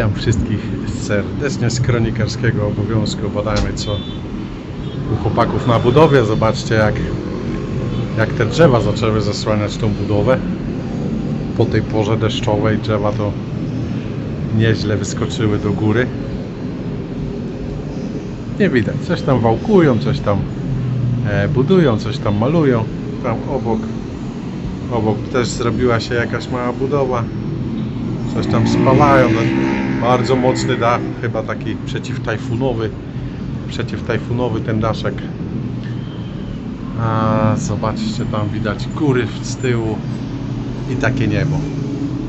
Witam wszystkich serdecznie z kronikarskiego obowiązku. Badajmy co u chłopaków na budowie. Zobaczcie jak, jak te drzewa zaczęły zasłaniać tą budowę. Po tej porze deszczowej drzewa to nieźle wyskoczyły do góry. Nie widać, coś tam wałkują, coś tam e, budują, coś tam malują. Tam obok, obok też zrobiła się jakaś mała budowa coś tam spalają. Bardzo mocny dach, chyba taki przeciwtajfunowy. Przeciwtajfunowy ten daszek. A zobaczcie, tam widać góry z tyłu i takie niebo.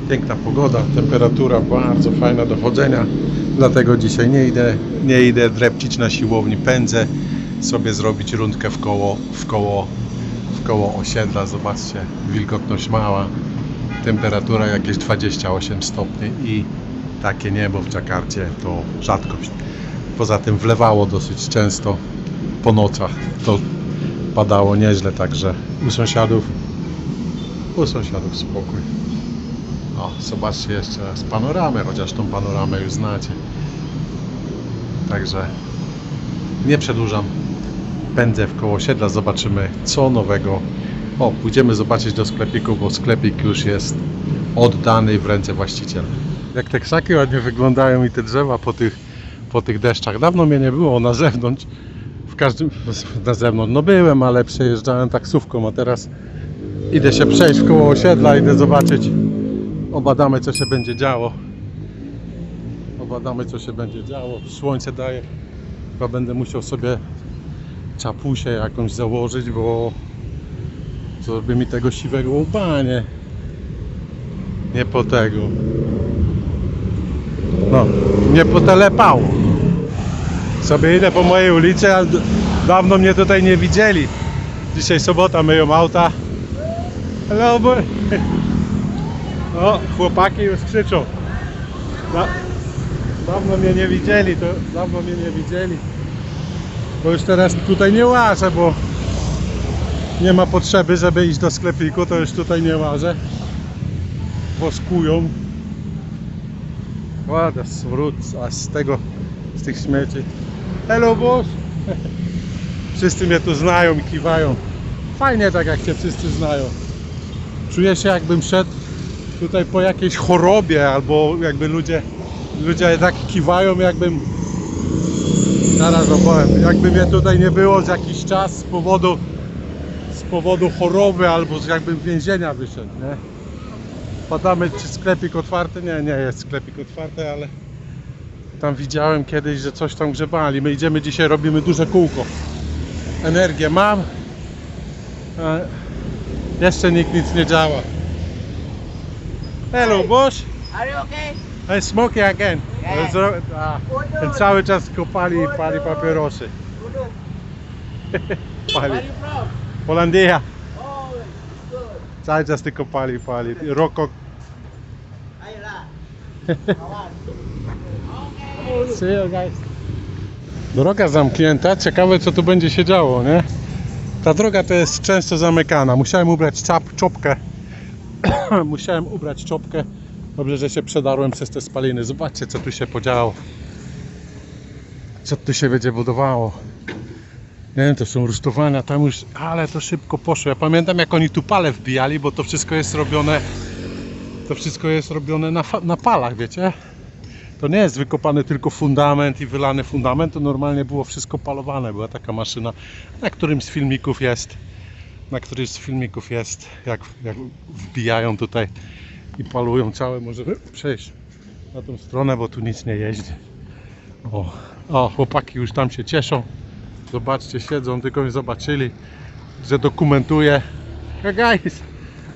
Piękna pogoda, temperatura bardzo fajna do chodzenia. Dlatego dzisiaj nie idę, nie idę drepcić na siłowni, pędzę sobie zrobić rundkę w koło, w koło, w koło osiedla. Zobaczcie, wilgotność mała temperatura jakieś 28 stopni i takie niebo w Dżakarcie to rzadkość. Poza tym wlewało dosyć często po nocach. To padało nieźle, także u sąsiadów u sąsiadów spokój. O, zobaczcie jeszcze raz panoramę, chociaż tą panoramę już znacie. Także nie przedłużam. Pędzę w koło osiedla, zobaczymy co nowego o, pójdziemy zobaczyć do sklepiku, bo sklepik już jest oddany w ręce właściciela. Jak te krzaki ładnie wyglądają i te drzewa po tych, po tych deszczach. Dawno mnie nie było na zewnątrz. W każdym, na zewnątrz, no byłem, ale przejeżdżałem taksówką, a teraz idę się przejść w koło osiedla, idę zobaczyć. Obadamy co się będzie działo. Obadamy co się będzie działo. Słońce daje. Chyba będę musiał sobie czapusię jakąś założyć, bo Zrobi mi tego siwego łba, nie? Nie po tego. No, nie potelepało. Sobie idę po mojej ulicy, ale dawno mnie tutaj nie widzieli. Dzisiaj sobota, myją auta. Hello, boy. O, chłopaki już krzyczą. Da dawno mnie nie widzieli, to dawno mnie nie widzieli. Bo już teraz tutaj nie łażę, bo nie ma potrzeby, żeby iść do sklepiku, to już tutaj nie łażę. Woskują. Ładna smród, a z tego, z tych śmieci. Hello boss! Wszyscy mnie tu znają i kiwają. Fajnie tak jak cię wszyscy znają. Czuję się jakbym szedł tutaj po jakiejś chorobie, albo jakby ludzie, ludzie tak kiwają, jakbym zaraz opowiem, jakby mnie tutaj nie było z jakiś czas z powodu z powodu choroby albo z więzienia wyszedł, nie? Badamy czy sklepik otwarty? Nie, nie jest sklepik otwarty, ale tam widziałem kiedyś, że coś tam grzebali. My idziemy dzisiaj, robimy duże kółko. Energię mam, a jeszcze nikt nic nie działa. Hello, boss. Are you okay? I smoke again. Yeah. Zro- a, cały czas kopali i pali papierosy. Pali. Holandia. Oh. Cały czas tylko pali, pali. Roko. See you guys. Droga zamknięta. Ciekawe co tu będzie się działo, nie? Ta droga to jest często zamykana. Musiałem ubrać czap, czopkę. Musiałem ubrać czopkę. Dobrze, że się przedarłem przez te spaliny. Zobaczcie co tu się podziało. Co tu się będzie budowało. Nie wiem, to są rusztowania tam już, ale to szybko poszło. Ja pamiętam jak oni tu pale wbijali, bo to wszystko jest robione to wszystko jest robione na, na palach, wiecie? To nie jest wykopany tylko fundament i wylany fundament, to normalnie było wszystko palowane. Była taka maszyna, na którymś z filmików jest, na którymś z filmików jest, jak, jak wbijają tutaj i palują całe. Możemy przejść na tą stronę, bo tu nic nie jeździ. O, o chłopaki już tam się cieszą. Zobaczcie, siedzą, tylko mnie zobaczyli, że dokumentuję. Hey guys!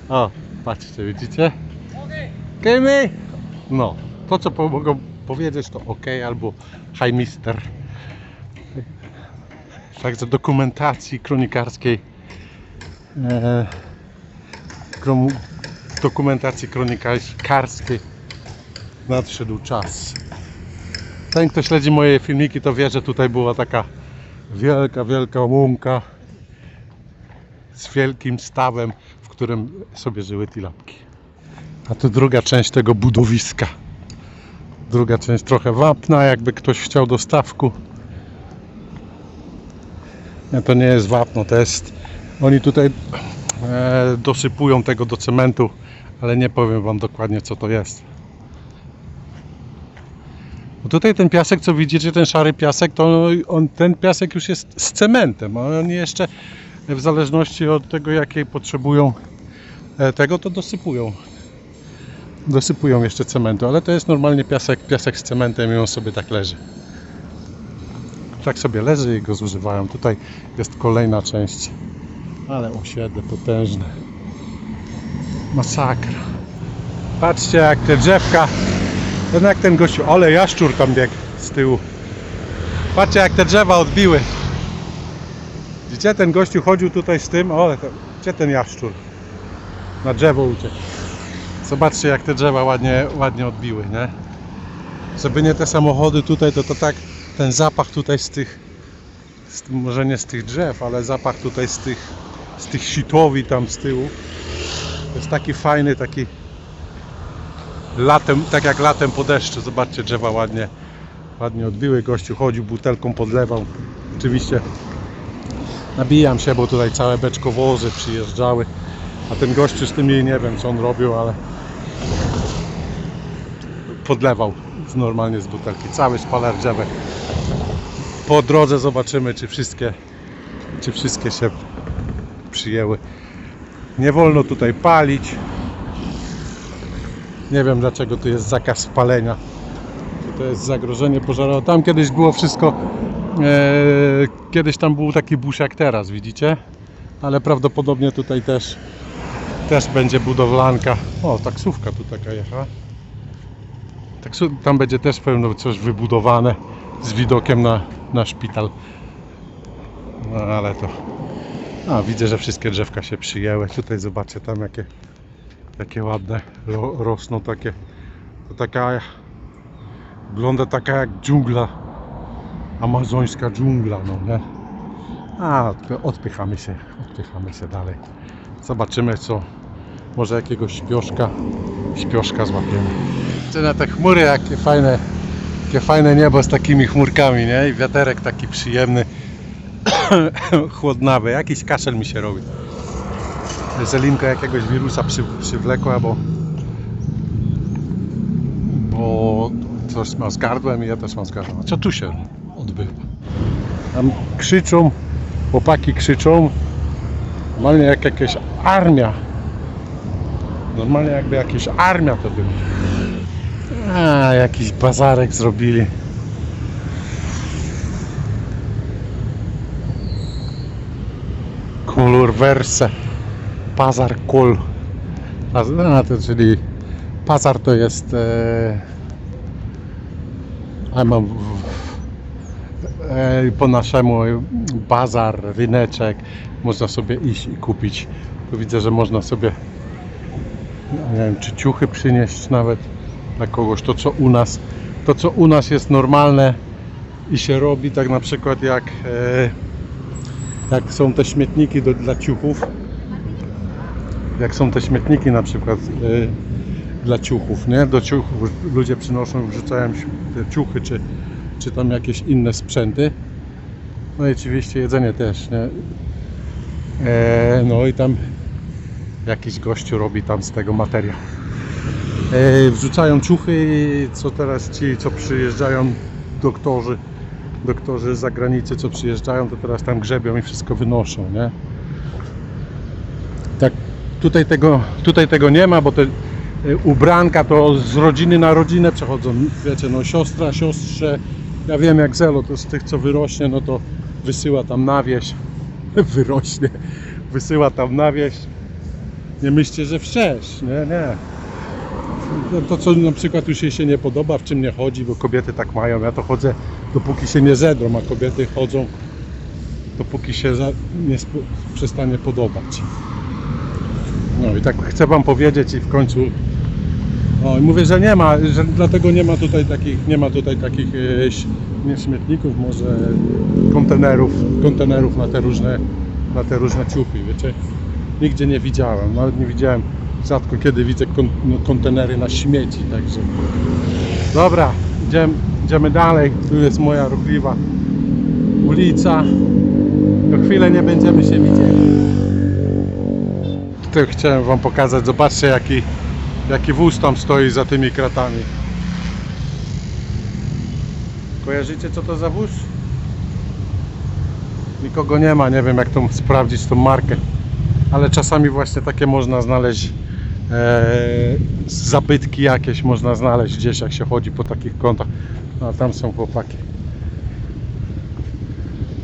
O, patrzcie, widzicie? Kemy! No, to co mogą powiedzieć to ok albo hi mister. Także dokumentacji kronikarskiej. E, dokumentacji kronikarskiej nadszedł czas. Ten, kto śledzi moje filmiki, to wie, że tutaj była taka wielka, wielka łąka z wielkim stawem, w którym sobie żyły tilapki. A tu druga część tego budowiska. Druga część trochę wapna, jakby ktoś chciał do stawku. Nie, to nie jest wapno, to jest... Oni tutaj e, dosypują tego do cementu, ale nie powiem Wam dokładnie co to jest. Bo tutaj ten piasek, co widzicie, ten szary piasek, to on, ten piasek już jest z cementem, oni jeszcze w zależności od tego, jakiej potrzebują e, tego, to dosypują. Dosypują jeszcze cementu, ale to jest normalnie piasek, piasek z cementem i on sobie tak leży. Tak sobie leży i go zużywają. Tutaj jest kolejna część, ale osiedle potężne. Masakra. Patrzcie jak te drzewka Jednak ten gościu, ale jaszczur tam biegł z tyłu. Patrzcie jak te drzewa odbiły. Widzicie, ten gościu chodził tutaj z tym, to, gdzie ten jaszczur? Na drzewo uciekł. Zobaczcie jak te drzewa ładnie, ładnie odbiły, nie? Żeby nie te samochody tutaj, to to tak, ten zapach tutaj z tych, z, może nie z tych drzew, ale zapach tutaj z tych, z tych sitowi tam z tyłu. To jest taki fajny, taki latem, tak jak latem po deszczu. Zobaczcie, drzewa ładnie, ładnie odbiły. Gościu chodził, butelką podlewał. Oczywiście nabijam się, bo tutaj całe beczkowozy przyjeżdżały. A ten gościu z tymi, nie wiem co on robił, ale podlewał normalnie z butelki. Cały szpaler drzewek. Po drodze zobaczymy, czy wszystkie, czy wszystkie się przyjęły. Nie wolno tutaj palić. Nie wiem dlaczego tu jest zakaz palenia. To jest zagrożenie pożarowe. Tam kiedyś było wszystko. E, kiedyś tam był taki busz jak teraz, widzicie? Ale prawdopodobnie tutaj też też będzie budowlanka. O, taksówka tu taka jechała. Taksu, tam będzie też pewno coś wybudowane z widokiem na, na szpital. No ale to. A, widzę, że wszystkie drzewka się przyjęły. Tutaj zobaczcie tam jakie takie ładne ro, rosną takie to taka wygląda taka jak dżungla amazońska dżungla no nie a odpy- odpychamy się odpychamy się dalej zobaczymy co może jakiegoś śpioszka śpioszka złapiemy na te chmury jakie fajne jakie fajne niebo z takimi chmurkami nie i wiaterek taki przyjemny chłodnawy jakiś kaszel mi się robi Zelinka jakiegoś wirusa przy, przywlekła, bo bo coś ma z gardłem i ja też mam z gardłem. Co tu się odbywa? Tam krzyczą, chłopaki krzyczą, normalnie jak jakaś armia. Normalnie jakby jakaś armia to była. A, jakiś bazarek zrobili. Kolor verse. Pazar Kul. A, to czyli pazar to jest. E, a mam e, po naszemu bazar, ryneczek. Można sobie iść i kupić. Tu widzę, że można sobie nie wiem, czy ciuchy przynieść nawet dla kogoś. To co u nas, to co u nas jest normalne i się robi, tak na przykład jak, e, jak są te śmietniki do, dla ciuchów jak są te śmietniki na przykład y, dla ciuchów, nie? Do ciuchów ludzie przynoszą, wrzucają te ciuchy czy, czy tam jakieś inne sprzęty. No i oczywiście jedzenie też, nie? E, no i tam jakiś gościu robi tam z tego materiał. e, wrzucają ciuchy, co teraz ci, co przyjeżdżają, doktorzy, doktorzy z zagranicy, co przyjeżdżają, to teraz tam grzebią i wszystko wynoszą, nie? Tak, tutaj tego, tutaj tego nie ma, bo te e, ubranka to z rodziny na rodzinę przechodzą, wiecie, no siostra, siostrze, ja wiem jak Zelo, to z tych co wyrośnie, no to wysyła tam na wieś, wyrośnie, wysyła tam na wieś, nie myślcie, że wszerz, nie, nie. To, co na przykład już jej się nie podoba, w czym nie chodzi, bo kobiety tak mają, ja to chodzę dopóki się nie zedrą, a kobiety chodzą dopóki się za, nie przestanie podobać. No i tak chcę Wam powiedzieć i w końcu o, mówię, że nie ma, że dlatego nie ma tutaj takich, nie ma tutaj takich e, nie śmietników, może kontenerów, kontenerów na te różne, na te różne ciuchy, wiecie. Nigdzie nie widziałem, nawet nie widziałem, rzadko kiedy widzę kon, no, kontenery na śmieci, także. Dobra, idziemy, idziemy dalej, tu jest moja ruchliwa ulica. To chwilę nie będziemy się widzieli. Tutaj chciałem Wam pokazać, zobaczcie jaki, jaki wóz tam stoi za tymi kratami. Kojarzycie co to za wóz? Nikogo nie ma, nie wiem jak to sprawdzić tą markę. Ale czasami właśnie takie można znaleźć e, zabytki jakieś można znaleźć gdzieś jak się chodzi po takich kątach. A tam są chłopaki.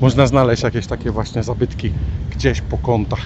Można znaleźć jakieś takie właśnie zabytki gdzieś po kątach.